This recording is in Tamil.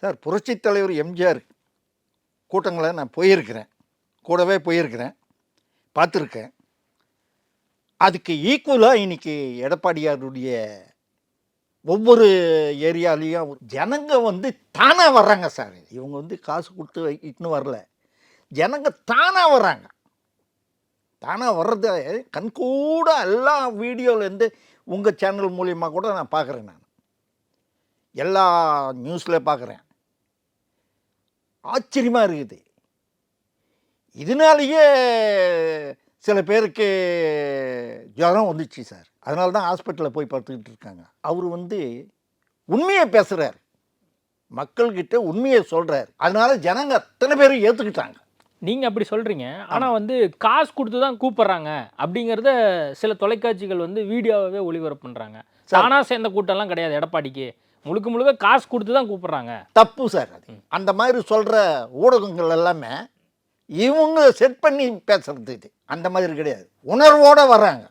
சார் புரட்சித் தலைவர் எம்ஜிஆர் கூட்டங்களை நான் போயிருக்கிறேன். கூடவே போயிருக்கிறேன். பார்த்துருக்கேன். அதுக்கு ஈக்குவலாக இன்றைக்கி எடப்பாடியாருடைய ஒவ்வொரு ஏரியாலேயும் ஜனங்க வந்து தானாக வர்றாங்க சார். இவங்க வந்து காசு கொடுத்து இட்டுன்னு வரல. ஜனங்க தானாக வர்றாங்க. தானாக வர்றத கண்கூட எல்லா வீடியோலேருந்து உங்கள் சேனல் மூலியமாக கூட நான் பார்க்குறேன் நான். எல்லா நியூஸில் பார்க்குறேன். ஆச்சரியமாக இருக்குது. இதனாலேயே சில பேருக்கு ஜுரம் வந்துச்சு சார். அதனால தான் ஹாஸ்பிட்டலில் போய் பார்த்துக்கிட்டு இருக்காங்க. அவர் வந்து உண்மையை பேசுகிறார் மக்கள்கிட்ட உண்மையை சொல்கிறார் அதனால ஜனங்க அத்தனை பேரும் ஏற்றுக்கிட்டாங்க நீங்க அப்படி சொல்றீங்க. ஆனா வந்து காசு கொடுத்து தான் கூப்பிடுறாங்க அப்படிங்கறத சில தொலைக்காட்சிகள் வந்து வீடியோவாவே ஒளிபரப்பு பண்றாங்க. தானா சேர்ந்த கூட்டம்லாம் கிடையாது. எடப்பாடிக்கு. முழுக்க முழுக்க காசு கொடுத்து தான் கூப்பிட்றாங்க. தப்பு சார் அது. அந்த மாதிரி சொல்கிற ஊடகங்கள் எல்லாமே இவங்க செட் பண்ணி பேசுறது இது. அந்த மாதிரி கிடையாது. உணர்வோடு வர்றாங்க.